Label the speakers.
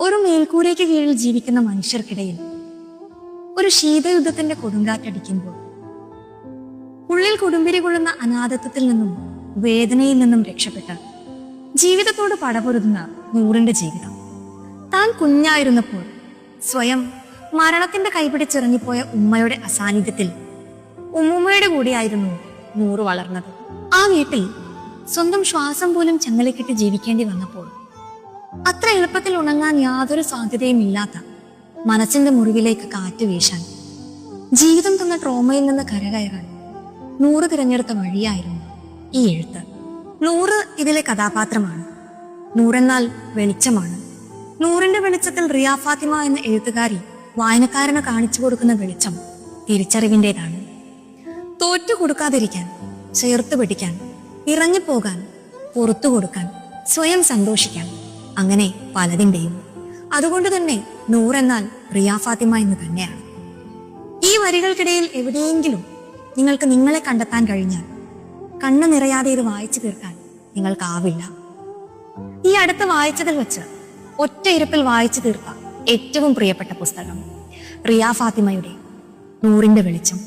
Speaker 1: ഒരു മേൽക്കൂരയ്ക്ക് കീഴിൽ ജീവിക്കുന്ന മനുഷ്യർക്കിടയിൽ ഒരു ശീതയുദ്ധത്തിന്റെ കൊടുങ്കാറ്റടിക്കുമ്പോൾ ഉള്ളിൽ കൊടുമ്പിരി കൊള്ളുന്ന അനാഥത്വത്തിൽ നിന്നും വേദനയിൽ നിന്നും രക്ഷപ്പെട്ട ജീവിതത്തോട് പടപൊരുതുന്ന നൂറിന്റെ ജീവിതം. താൻ കുഞ്ഞായിരുന്നപ്പോൾ സ്വയം മരണത്തിന്റെ കൈപിടിച്ചിറങ്ങിപ്പോയ ഉമ്മയുടെ അസാന്നിധ്യത്തിൽ ഉമ്മുമ്മയുടെ കൂടെയായിരുന്നു നൂറ് വളർന്നത്. ആ വീട്ടിൽ സ്വന്തം ശ്വാസം പോലും ചങ്ങലക്കിട്ട് ജീവിക്കേണ്ടി വന്നപ്പോൾ അത്ര എളുപ്പത്തിൽ ഉണങ്ങാൻ യാതൊരു സാധ്യതയും ഇല്ലാത്ത മനസ്സിന്റെ മുറിവിലേക്ക് കാറ്റ് വീശാൻ. ജീവിതം തന്ന ട്രോമയിൽ നിന്ന് കരകയറാൻ നൂറ് തിരഞ്ഞെടുത്ത വഴിയായിരുന്നു ഈ എഴുത്ത്. നൂറ് ഇതിലെ കഥാപാത്രമാണ്. നൂറെന്നാൽ വെളിച്ചമാണ്. നൂറിന്റെ വെളിച്ചത്തിൽ റിയ ഫാത്തിമ എന്ന എഴുത്തുകാരി വായനക്കാരന് കാണിച്ചു കൊടുക്കുന്ന വെളിച്ചം തിരിച്ചറിവിന്റെതാണ് തോറ്റു കൊടുക്കാതിരിക്കാൻ ചേർത്ത് പിടിക്കാൻ ഇറങ്ങിപ്പോകാൻ പുറത്തു കൊടുക്കാൻ സ്വയം സന്തോഷിക്കാൻ. അങ്ങനെ പലതിന്റെയും അതുകൊണ്ട് തന്നെ നൂറെന്നാൽ റിയ ഫാത്തിമ എന്ന് തന്നെയാണ്. ഈ വരികൾക്കിടയിൽ എവിടെയെങ്കിലും നിങ്ങൾക്ക് നിങ്ങളെ കണ്ടെത്താൻ കഴിഞ്ഞാൽ കണ്ണു നിറയാതെ ഇത് വായിച്ചു തീർക്കാൻ നിങ്ങൾക്കാവില്ല. ഈ അടുത്ത് വായിച്ചതിൽ വെച്ച് ഒറ്റ വായിച്ചു തീർത്ത ഏറ്റവും പ്രിയപ്പെട്ട പുസ്തകം റിയ ഫാത്തിമയുടെ നൂറിന്റെ വെളിച്ചം.